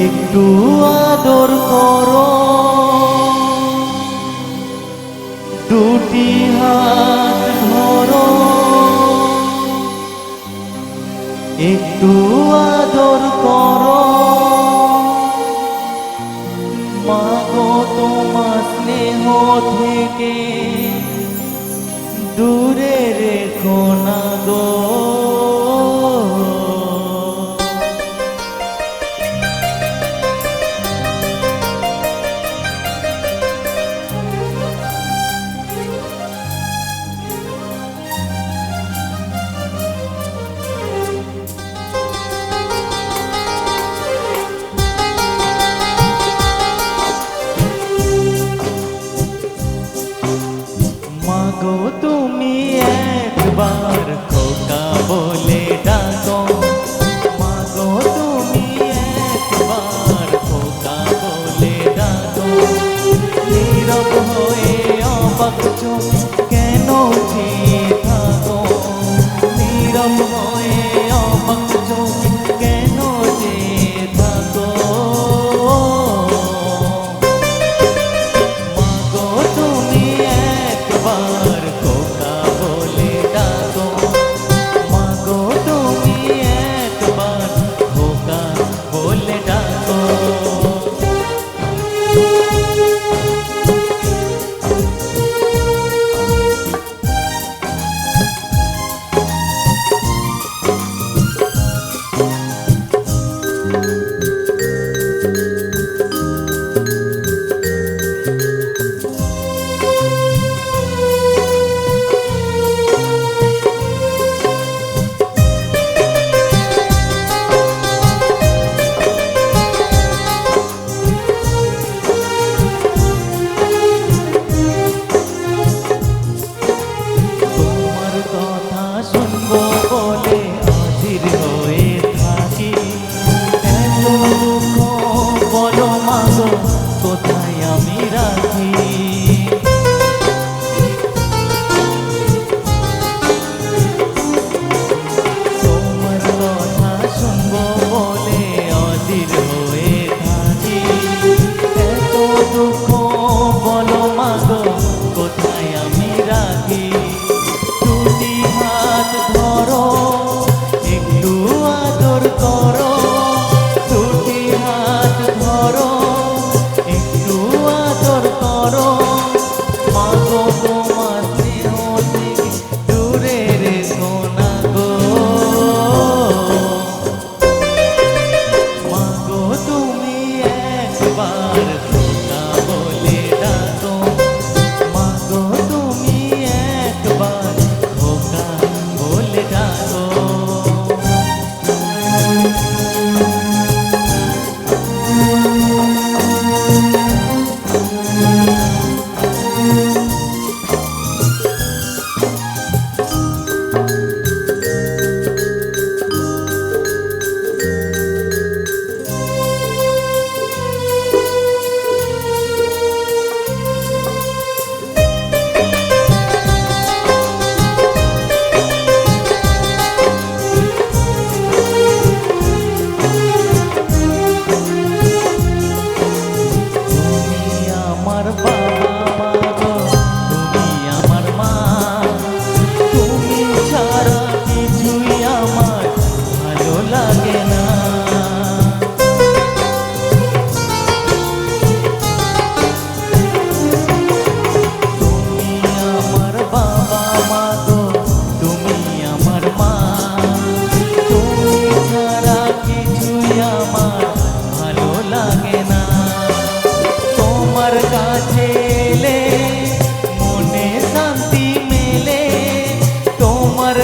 একটু আদর করো। দুটি হাত ধরো। একটু আদর করো। তোমার স্নেহ থেকে দূরে রেখো মাগো তুমি একবার খোকা বলে ডাকো